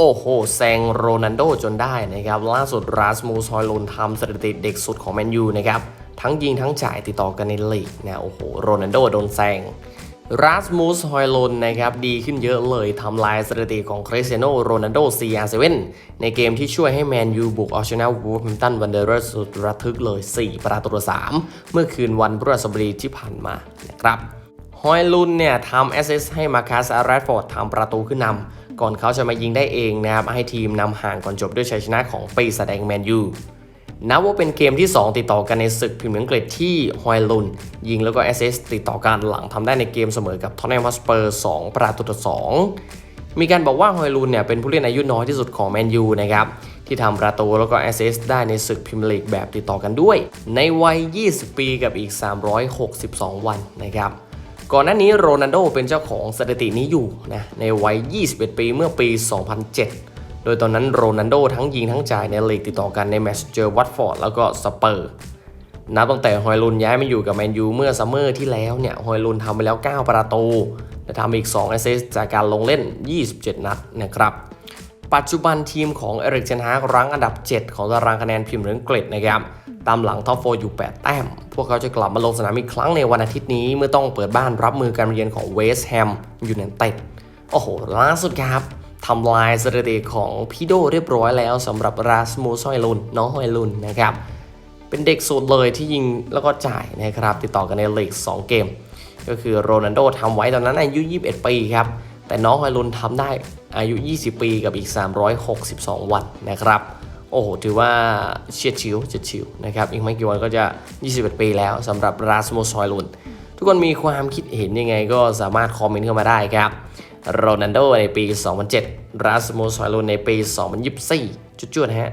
โอ้โหแซงโรนัลโดจนได้นะครับ ล่าสุดราสมูสฮอยลุนทำสถิติเด็กสุดของแมนยูนะครับ ทั้งยิงทั้งจ่ายติดต่อกันในลีกนะ โอ้โห โรนัลโดโดนแซงราสมูสฮอยลนนะครับดีขึ้นเยอะเลยทำลายสถิติของคริสเตียโนโรนัลโด CR7 ในเกมที่ช่วยให้แมนยูบุกเอาชนะวูฟแฮมตันวันเดอร์สุดระทึกเลย 4 ประตูต่อ3เมื่อคืนวันพฤหัสบดีที่ผ่านมานะครับ ฮอยลุนเนี่ยทำแอสซิสให้มาคัสแรดฟอร์ดทำประตูขึ้นนำก่อนเขาจะมายิงได้เองนะครับให้ทีมนำห่างก่อนจบด้วยชัยชนะของปีศาจแดงแมนยูนับว่าเป็นเกมที่ 2 ติดต่อกันในศึกพรีเมียร์อังกฤษที่ฮอยลุน ยิงแล้วก็แอสซิสติดต่อกันหลังทำได้ในเกมเสมอกับท็อตแนมฮอสเปอร์2ประตูต่อ2มีการบอกว่าฮอยลุนเนี่ยเป็นผู้เล่นอายุน้อยที่สุดของแมนยูนะครับที่ทำประตูแล้วก็แอสซิสได้ในศึกพรีเมียร์ลีกแบบติดต่อกันด้วย ในวัย 20 ปีกับอีก 362 วันนะครับ ก่อนหน้านี้โรนัลโดเป็นเจ้าของสถิตินี้อยู่นะในวัย 21 ปีเมื่อปี 2007 โดยตอนนั้นโรนัลโดทั้งยิงทั้งจ่ายในลีกติดต่อกันในแมตช์เจอวัตฟอร์ดแล้วก็สเปอร์นับตั้งแต่ฮอยลุนย้ายมาอยู่กับแมนยูเมื่อซัมเมอร์ที่แล้วเนี่ยฮอยลุนทำไปแล้ว 9 ประตูและทำอีก 2 แอสซิสต์จากการลงเล่น 27 นัดนะครับ ปัจจุบันทีมของเอริกเชนฮากรั้งอันดับ 7 ของตารางคะแนนพรีเมียร์อังกฤษนะครับ ตามหลังท็อปโฟอยู่ 8 แต้ม พวกเขาจะกลับมาลงสนามอีกครั้งในวันอาทิตย์นี้ เมื่อต้องเปิดบ้านรับมือการเยือนของเวสต์แฮมยูไนเต็ดโอ้โห ล่าสุดครับทำลายสถิติของพี่โดเรียบร้อยแล้วสำหรับราสมูสฮอยลุนน้องฮอยลุนนะครับ เป็นเด็กสุดเลยที่ยิงแล้วก็จ่ายนะครับ ติดต่อกันในลีก2 เกม ก็คือโรนัลโดทำไว้ตอนนั้นอายุ 21 ปีครับ แต่น้องฮอยลุนทำได้อายุ 20 ปีกับอีก 362 วันนะครับ โอ้โห ถือว่าเฉียดชิวเฉียดชิวนะครับ อีกไม่กี่วันก็จะ 21 ปีแล้วสำหรับราสมุสอยลุน ทุกคนมีความคิดเห็นยังไงก็สามารถคอมเมนต์เข้ามาได้ครับโรนัลโดในปี 2007 ราสมุสอยลุนในปี 2024 จุดๆฮะ